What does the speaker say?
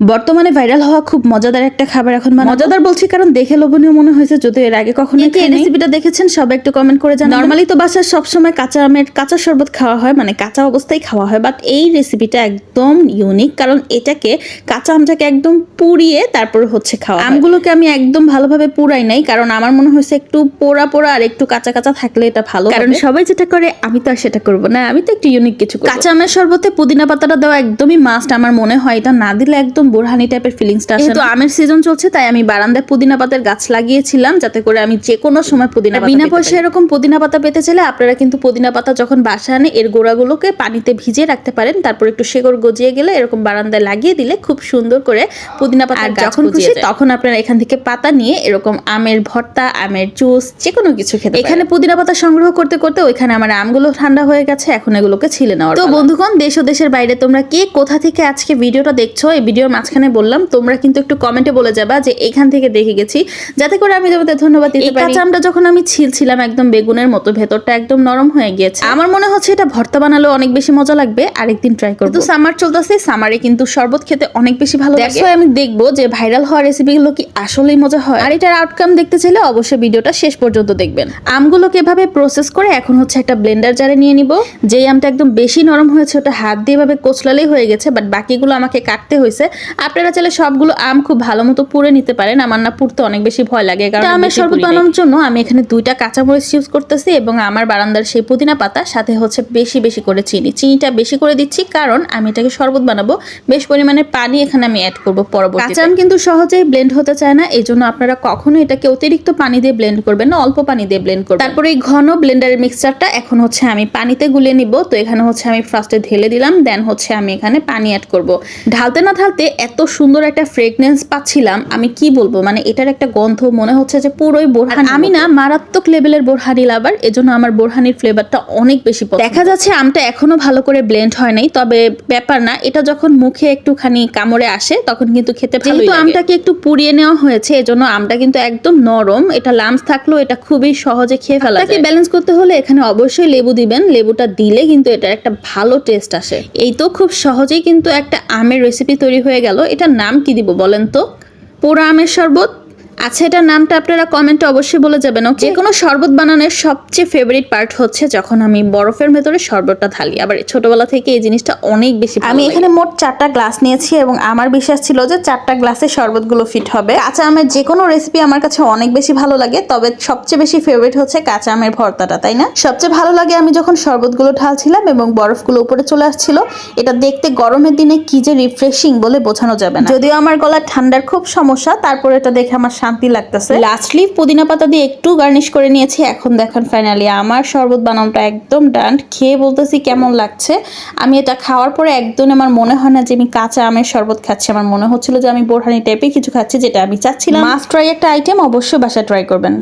বর্তমানে ভাইরাল হওয়া খুব মজাদার একটা খাবার এখন। মজাদার বলছি কারণ দেখে লোভনীয় মনে হয়েছে যদি এর আগে কখনো এই রেসিপিটা দেখেছেন? সবাই একটু কমেন্ট করে জানান নর্মালি তো বাসার সবসময় কাঁচা আমের কাঁচা শরবত খাওয়া হয় মানে কাঁচা অবস্থায় খাওয়া হয় বাট এই রেসিপিটা একদম ইউনিক কারণ এটাকে কাঁচা আমটাকে একদম পুড়িয়ে তারপর হচ্ছে খাওয়া আমগুলোকে আমি একদম ভালোভাবে পুরাই নাই কারণ আমার মনে হয়েছে একটু পোড়া পোড়া আর একটু কাঁচা কাঁচা থাকলে এটা ভালো কারণ সবাই যেটা করে আমি তো আর সেটা করব না আমি তো একটু ইউনিক কিছু কাঁচা আমের শরবতে পুদিনা পাতাটা দেওয়া একদমই মাস্ট আমার মনে হয় এটা না দিলে একদম বোরহানি টাইপের ফিলিংসটা আসে তো আমের সিজন চলছে তাই আমি বারান্দায় পুদিনা পাতার গাছ লাগিয়েছিলাম যাতে করে আমি যে কোনো সময় পুদিনা বিনা পয়সা এরকম পুদিনা পাতা পেতে চাইলে আপনারা কিন্তু পুদিনা পাতা যখন বাসা আনে এর গোড়াগুলোকে পানিতে ভিজিয়ে রাখতে পারেন। তারপর একটু শেকড় গজিয়ে গেলে এরকম বারান্দায় লাগিয়ে দিলে খুব সুন্দর করে পুদিনা পাতা যখন খুশি তখন আপনারা এখান থেকে পাতা নিয়ে এরকম আমের ভর্তা আমের জুস যে কোনো কিছু খেতে এখানে পুদিনা পাতা সংগ্রহ করতে করতে ওইখানে আমার আমগুলো ঠান্ডা হয়ে গেছে এখন এগুলোকে ছিলে নেওয়ার তো বন্ধুগণ দেশ ও দেশের বাইরে তোমরা কে কোথা থেকে আজকে ভিডিওটা দেখছ এই ভিডিওর মাঝখানে বললাম তোমরা কিন্তু একটু কমেন্টে বলে যাবা যে এখান থেকে দেখে গেছি। যাতে করে আমি তোমাদের ধন্যবাদ দিতে পারি। আমটা যখন আমি ছিলছিলাম একদম বেগুনের মতো ভেতরটা একদম নরম হয়ে গিয়েছে। আমার মনে হচ্ছে এটা ভর্তা বানালেও অনেক বেশি মজা লাগবে আরেকদিন ট্রাই করব। তো সামার চলতেছে সামারে কিন্তু শরবত খেতে অনেক বেশি ভালো লাগে। আমি দেখব যে ভাইরাল হওয়া রেসিপিগুলো কি আসলেই মজা হয়। আর এটার আউটকাম দেখতে চাইলে অবশ্যই ভিডিওটা শেষ পর্যন্ত দেখবেন। আমগুলোকে এভাবে প্রসেস করে এখন হচ্ছে একটা ব্লেন্ডার জারে নিয়ে নিব। যেই আমটা একদম বেশি নরম হয়েছে ওটা হাত দিয়ে এভাবে কোচলালেই হয়ে গেছে বাট বাকিগুলো আমাকে কাটতে হয়েছে। আপনারা চাইলে সবগুলো আম খুব ভালো মতো পুড়ে নিতে পারেন। আমার না পুড়তে অনেক বেশি ভয় লাগে কারণ আমের শরবত বানানোর জন্য আমি এখানে দুইটা কাঁচামরিচ ইউজ করতেছি এবং আমার বারান্দার সেই পুদিনা পাতা সাথে হচ্ছে বেশি বেশি করে চিনি। চিনিটা বেশি করে দিচ্ছি কারণ আমি এটাকে শরবত বানাবো। বেশ পরিমাণে পানি এখানে আমি অ্যাড করব পরবর্তী কাঁচা আম কিন্তু সহজেই ব্লেন্ড হতে চায় না এই জন্য আপনারা কখনো এটাকে অতিরিক্ত পানি দিয়ে ব্লেন্ড করবেন না অল্প পানি দিয়ে ব্লেন্ড করবেন। তারপরে এই ঘন ব্লেন্ডারের মিক্সচারটা এখন হচ্ছে আমি পানিতে গুলিয়ে নিব। তো এখানে হচ্ছে আমি ফার্স্টে ঢেলে দিলাম দেন হচ্ছে আমি এখানে পানি অ্যাড করব। ঢালতে না ঢালতে এত সুন্দর একটা ফ্রেগনেন্স পাচ্ছিলাম আমি কি বলব? মানে এটার একটা গন্ধ মনে হচ্ছে যে পুরোই বোরহানি আমি না মারাত্মক লেভেলের বোরহানি লাভার এজন্য আমার বোরহানির ফ্লেভারটা অনেক বেশি দেখা যাচ্ছে আমটা এখনও ভালো করে ব্লেন্ড হয় নাই তবে ব্যাপার না এটা যখন মুখে একটুখানি কামড়ে আসে তখন কিন্তু খেতে ভালো যেহেতু আমটাকে একটু পুড়িয়ে নেওয়া হয়েছে এজন্য আমটা কিন্তু একদম নরম এটা লামস থাকলেও এটা খুবই সহজে খেয়ে ফেলা যায়। ব্যালেন্স করতে হলে এখানে অবশ্যই লেবু দিবেন লেবুটা দিলে কিন্তু এটা একটা ভালো টেস্ট আসে। এই তো খুব সহজেই কিন্তু একটা আমের রেসিপি তৈরি হয়ে গেল। এটার নাম কি দিব বলেন তো? পোড়া আমের শরবত? আচ্ছা এটার নামটা আপনারা কমেন্টে অবশ্যই বলে যাবেন যে কোনো শরবত বানানোর সবচেয়ে ফেভারিট পার্ট হচ্ছে যখন আমি বরফের ভেতরে শরবতটা ঢালি। আবার ছোটবেলা থেকে এই জিনিসটা অনেক বেশি আমি এখানে মোট চারটা গ্লাস নিয়েছি এবং আমার বিশ্বাস ছিল যে চারটা গ্লাসে শরবতগুলো ফিট হবে। কাঁচা আমের যে কোনো রেসিপি আমার কাছে অনেক বেশি ভালো লাগে তবে সবচেয়ে বেশি ফেভারিট হচ্ছে কাঁচা আমের ভর্তাটা তাই না? সবচেয়ে ভালো লাগে আমি যখন শরবতগুলো ঢালছিলাম এবং বরফগুলো উপরে চলে আসছিল এটা দেখতে গরমের দিনে কি যে রিফ্রেশিং বলে বোঝানো যাবে না। যদিও আমার গলা ঠান্ডার খুব সমস্যা তারপর এটা দেখে আমার শান্তি লাগতেছে। লাস্টলি পুদিনা পাতা দিয়ে একটু গার্নিশ করে নিয়েছি। এখন দেখেন ফাইনালি আমার শরবত বানানোটা একদম ডান খেয়ে বলতেছি কেমন লাগছে। আমি এটা খাওয়ার পরে একদম আমার মনে হয় না যে আমি কাঁচা আমের শরবত খাচ্ছি। আমার মনে হচ্ছিল যে আমি বোরহানি টাইপের কিছু খাচ্ছি যেটা আমি চাচ্ছিলাম। মাস্ট ট্রাই একটা আইটেম অবশ্যই বাসা ট্রাই করবেন।